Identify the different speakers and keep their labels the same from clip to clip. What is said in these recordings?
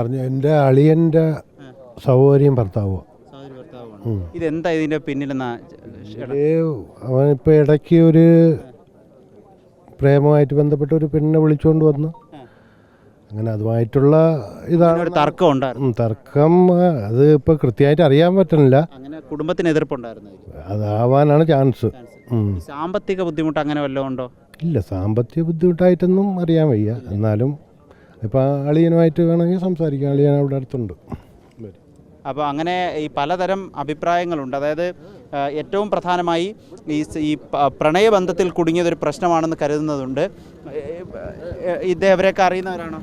Speaker 1: അറിഞ്ഞ എന്റെ അളിയന്റെ സഹോദരിയും ഭർത്താവോ
Speaker 2: ഇതെന്താ ഇതിന്റെ പിന്നിലെന്നാ
Speaker 1: അവനിപ്പോൾ ഇടയ്ക്ക് ഒരു പ്രേമമായിട്ട് ബന്ധപ്പെട്ട ഒരു പെണ്ണിനെ വിളിച്ചുകൊണ്ട് വന്നു. അങ്ങനെ അതുമായിട്ടുള്ള ഇതാണ്.
Speaker 2: തർക്കം ഉണ്ടായിരുന്നു.
Speaker 1: തർക്കം അത് ഇപ്പോൾ കൃത്യമായിട്ട് അറിയാൻ പറ്റുന്നില്ല.
Speaker 2: അങ്ങനെ കുടുംബത്തിന് എതിർപ്പുണ്ടായിരുന്നു
Speaker 1: അതാവാനാണ് ചാൻസ്.
Speaker 2: സാമ്പത്തിക ബുദ്ധിമുട്ട് അങ്ങനെ വല്ലതും ഉണ്ടോ?
Speaker 1: ഇല്ല സാമ്പത്തിക ബുദ്ധിമുട്ടായിട്ടൊന്നും അറിയാൻ വയ്യ. എന്നാലും ഇപ്പം അളിയനുമായിട്ട് വേണമെങ്കിൽ സംസാരിക്കാം. അളിയൻ അവിടെ അടുത്തുണ്ട്.
Speaker 2: അപ്പോൾ അങ്ങനെ ഈ പലതരം അഭിപ്രായങ്ങളുണ്ട്. അതായത് ഏറ്റവും പ്രധാനമായി ഈ ഈ പ്രണയബന്ധത്തിൽ കുടുങ്ങിയതൊരു പ്രശ്നമാണെന്ന് കരുതുന്നതുണ്ട്. ഏ, അറിയുന്നവരാണോ?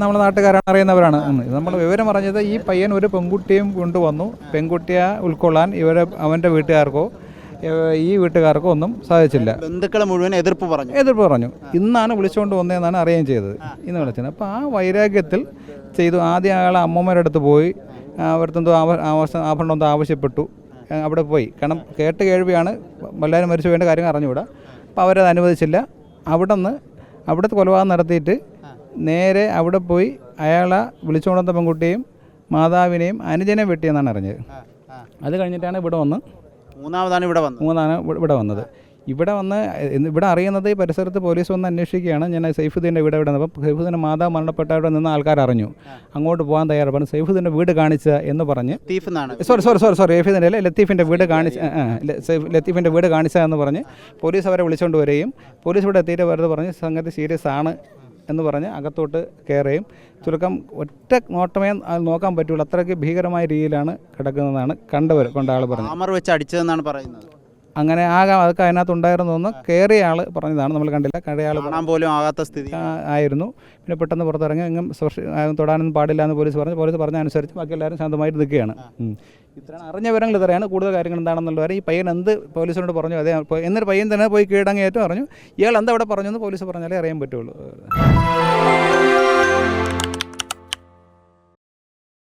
Speaker 3: നമ്മുടെ നാട്ടുകാരാണ് അറിയുന്നവരാണ്. നമ്മൾ വിവരം പറഞ്ഞത് ഈ പയ്യൻ ഒരു പെൺകുട്ടിയും കൊണ്ടുവന്നു. പെൺകുട്ടിയെ ഉൾക്കൊള്ളാൻ ഇവരെ അവന്റെ വീട്ടുകാർക്കോ ഈ വീട്ടുകാർക്കും ഒന്നും സാധിച്ചില്ല.
Speaker 2: ബന്ധുക്കൾ മുഴുവൻ എതിർപ്പ് പറഞ്ഞു.
Speaker 3: എതിർപ്പ് പറഞ്ഞു. ഇന്നാണ് വിളിച്ചുകൊണ്ട് വന്നതെന്നാണ് അറിയുകയും ചെയ്തത്. ഇന്ന് വിളിച്ചത്. അപ്പോൾ ആ വൈരാഗ്യത്തിൽ ചെയ്തു. ആദ്യം അയാൾ അമ്മമാരുടെ അടുത്ത് പോയി. ആവശ്യ ആഭരണം എന്തോ ആവശ്യപ്പെട്ടു. അവിടെ പോയി. കാരണം കേട്ട് കേൾവിയാണ്. എല്ലാവരും മരിച്ചു വേണ്ട കാര്യങ്ങൾ അറിഞ്ഞുകൂടാ. അപ്പോൾ അവരത് അനുവദിച്ചില്ല. അവിടെ നിന്ന് അവിടുത്തെ കൊലപാതകം നടത്തിയിട്ട് നേരെ അവിടെ പോയി അയാളെ വിളിച്ചുകൊണ്ടുവന്ന പെൺകുട്ടിയെയും മാതാവിനെയും അനുജനെ വെട്ടിയെന്നാണ് അറിഞ്ഞത്. അത് കഴിഞ്ഞിട്ടാണ് ഇവിടെ വന്ന്
Speaker 2: മൂന്നാമതാണ് ഇവിടെ വന്നത്.
Speaker 3: മൂന്നാണ് ഇവ- ഇവിടെ വന്നത്. ഇവിടെ വന്ന് ഇവിടെ അറിയുന്നത് ഈ പരിസരത്ത് പോലീസ് വന്ന് അന്വേഷിക്കുകയാണ്. ഞാൻ സൈഫുദ്ദീന്റെ വീട് ഇവിടെ നിന്നപ്പോൾ സൈഫുദ്ദീന്റെ മാതാവ് മരണപ്പെട്ട അവിടെ നിന്ന് ആൾക്കാർ അറിഞ്ഞു. അങ്ങോട്ട് പോകാൻ തയ്യാറാണ്. സൈഫുദ്ദീന്റെ വീട് കാണിച്ച എന്ന് പറഞ്ഞ് സോറി സോറി സോറി സോറി സൈഫുദ്ദീന്റെ അല്ലേ? ലത്തീഫിന്റെ വീട് കാണിച്ച ലത്തീഫിന്റെ വീട് കാണിച്ച എന്ന് പറഞ്ഞ് പോലീസ് അവരെ വിളിച്ചുകൊണ്ട് വരികയും പോലീസ് ഇവിടെ എത്തിയിട്ട് വെറുതെ പറഞ്ഞ് സംഗതി സീരിയസ് ആണ് എന്ന് പറഞ്ഞ് അകത്തോട്ട് കയറുകയും ചുരുക്കം ഒറ്റ നോട്ടമേ നോക്കാൻ പറ്റുള്ളൂ അത്രയ്ക്ക് ഭീകരമായ രീതിയിലാണ് കിടക്കുന്നതാണ് കണ്ടവർ കൊണ്ട ആൾ പറഞ്ഞത്.
Speaker 2: അമർ വെച്ച് അടിച്ചതെന്നാണ് പറയുന്നത്.
Speaker 3: അങ്ങനെ ആകാം അതൊക്കെ അതിനകത്ത് ഉണ്ടായിരുന്നു എന്ന് കയറിയ ആൾ പറഞ്ഞതാണ്. നമ്മൾ കണ്ടില്ല. കയറിയ ആൾ
Speaker 2: കാണാൻ പോലും ആകാത്ത സ്ഥിതി.
Speaker 3: ആയിരുന്നു. പിന്നെ പെട്ടെന്ന് പുറത്തിറങ്ങി എങ്ങും തൊടാനൊന്നും പാടില്ല എന്ന് പോലീസ് പറഞ്ഞു. പോലീസ് പറഞ്ഞ അനുസരിച്ച് ബാക്കി എല്ലാവരും ശാന്തമായിട്ട് നിൽക്കുകയാണ്. ഇത്രയാണ്. അറിഞ്ഞ വിവരങ്ങൾ ഇത്രയാണ്. കൂടുതൽ കാര്യങ്ങൾ എന്താണെന്നുള്ളത് ഈ പയ്യൻ എന്ത് പോലീസിനോട് പറഞ്ഞു അതേ എന്നൊരു പയ്യൻ തന്നെ പോയി കീഴടങ്ങിയേറ്റവും പറഞ്ഞു ഇയാൾ എന്താ അവിടെ പറഞ്ഞു എന്ന് പോലീസ് പറഞ്ഞാലേ അറിയാൻ പറ്റുള്ളൂ.